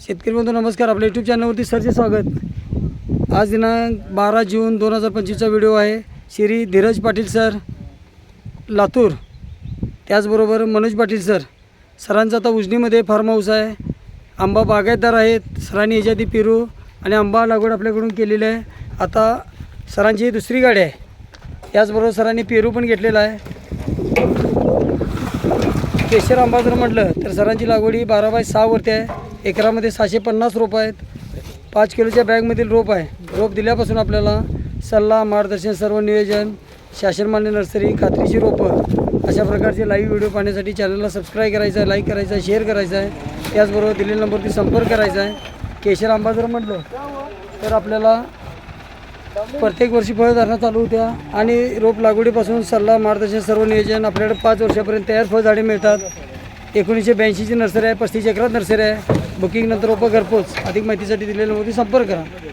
शेतकरी बंधू नमस्कार. आपल्या यूट्यूब चॅनलवरती सरचे स्वागत. आज दिनांक बारा जून दोन हजार पंचवीसचा व्हिडिओ आहे. श्री धीरज पाटील सर लातूर. त्याचबरोबर मनोज पाटील सर. सरांचा आता उजनीमध्ये फार्म हाऊस आहे. आंबा बागायतदार आहेत. सरांनी याच्या आधी पेरू आणि आंबा लागवड आपल्याकडून केलेली आहे. आता सरांची ही दुसरी गाडी आहे. त्याचबरोबर सरांनी पेरू पण घेतलेला आहे. केशर आंबा जर म्हटलं तर सरांची लागवड ही बारा बाय सहावरती आहे. एकरामध्ये सहाशे पन्नास रोप आहेत. पाच किलोच्या बॅगमधील रोप आहे. रोप दिल्यापासून आपल्याला सल्ला मार्गदर्शन सर्व नियोजन शासनमान्य नर्सरी खात्रीची रोपं अशा प्रकारचे लाईव्ह व्हिडिओ पाहण्यासाठी चॅनलला सबस्क्राईब करायचं आहे लाईक करायचं आहे शेअर करायचं आहे. त्याचबरोबर दिलेल्या नंबरवरती संपर्क करायचा आहे. केशर आंबा जर म्हटलं तर आपल्याला प्रत्येक वर्षी फळधारणा चालू होत्या आणि रोप लागवडीपासून सल्ला मार्गदर्शन सर्व नियोजन आपल्याकडे पाच वर्षापर्यंत तयार फळझाडे मिळतात. एकोणीसशे ब्याऐंशीची नर्सरी आहे पस्तीस एकरात नर्सरी आहे. बुकिंग नंतर रोपं घरपोच अधिक माहितीसाठी दिलेल्या नंबरवरती संपर्क करा.